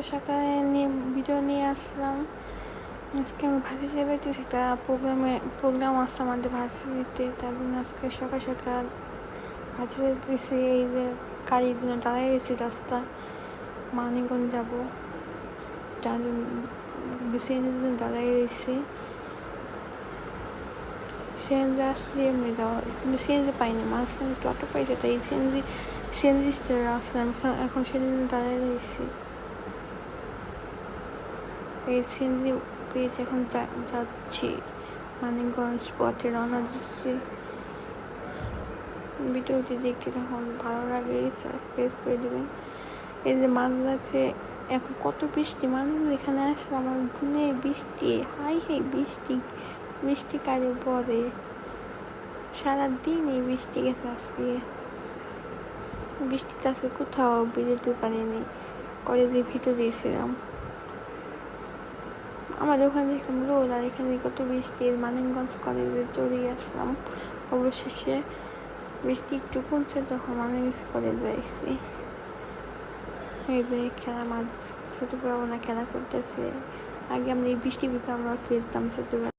আজকে সকালে নিয়ে ভিডিও নিয়ে আসলাম। আজকে আমি ভাসি চালাইতেছি একটা প্রোগ্রামে প্রোগ্রাম আসছে আমাদের ভাসি দিতে তার জন্য আজকে সকাল সকাল ভাসি চালাইতেছি এই যে গাড়ির জন্য দাঁড়াই গেছি রাস্তা, মানিকগঞ্জ যাব। তার জন্য সিএনজির জন্য দাঁড়াই রয়েছি। সিএনজি আসছি, এমনি কিন্তু সিএনজি পাইনি, মাঝখানে একটু অটো পাইছে, তাই সিএনজি সিএনজি আসলাম, এখন সেদিন দাঁড়াই রয়েছি। সিএনজি পেয়েছি এখন যাচ্ছি। মানিকগঞ্জ পথে রওনা দিচ্ছি। ভিডিওটি দেখতে তখন ভালো লাগে ফেস করে দেবেন। এই যে মাঝরাতে এখন কত বৃষ্টি মানুষ এখানে আসলে আমার গুনে বৃষ্টি, হাই হাই বৃষ্টি বৃষ্টি কাজে পরে সারাদিন এই বৃষ্টি গেছে আজকে। বৃষ্টিতে আজকে কোথাও বেরোতে পারিনি। কলেজে ভিতরে ছিলাম আমাদের ওখানে দেখলাম রোদ আর এখানে কত বৃষ্টি মানিকগঞ্জ কলেজে চড়ে আসলাম। অবশেষে বৃষ্টি একটু কমছে, তখন মানিকগঞ্জ কলেজে আসছি এই যে খেলা মাছ ছোটবেলা না খেলা করতেছে। আগে আমরা এই বৃষ্টি ভিতরে আমরা খেলতাম ছোটবেলা।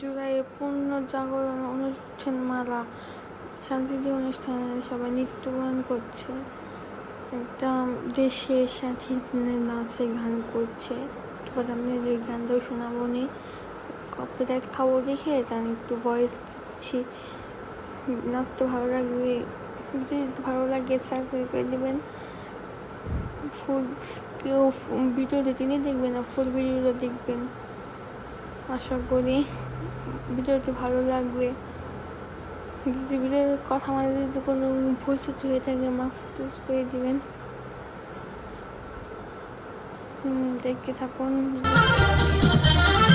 জুলাই পূর্ণ জাগরণ অনুষ্ঠান মালা শান্তিদি অনুষ্ঠানে সবাই নৃত্যগান করছে। একটা দেশের সাথে নাচে গান করছে। তারপর আমি ওই গানটাও শোনাবো নি কপিরাইট খাব দেখে তার একটু ভয়েস দিচ্ছি। নাচতে ভালো লাগবে, যদি ভালো লাগে সাবস্ক্রাইব করে দেবেন। ফুল কেউ ভিডিওটা তিনি দেখবেন না ফুল ভিডিওটা দেখবেন। আশা করি ভিডিওটি ভালো লাগবে। যদি ভিডিওর কথা আমাদের যদি কোনো ভুল হয়ে থাকে, মাফ করে দিবেন। দেখতে থাকুন কত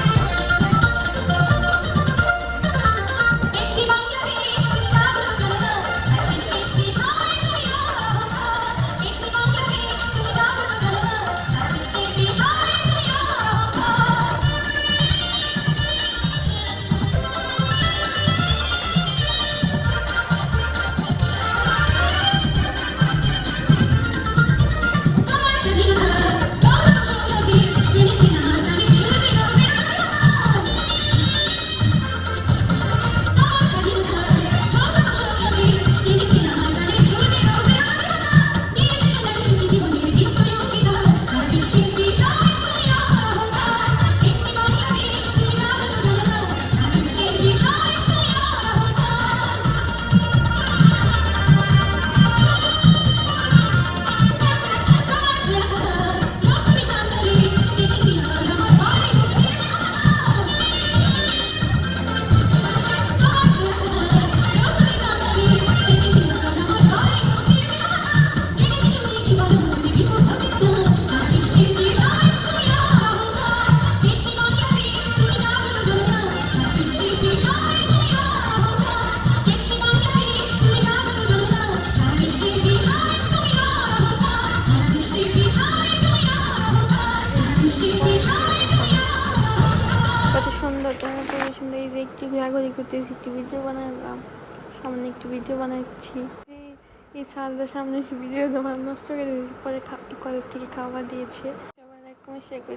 একটু ঘোরাঘুরি করতেছি একটু ভিডিও বানালাম সামনে একটু ভিডিও বানাচ্ছি। এই সালদার সামনে ভিডিও তোমার নষ্ট করে দিয়েছি, পরে কলেজ থেকে খাবার দিয়েছে। এক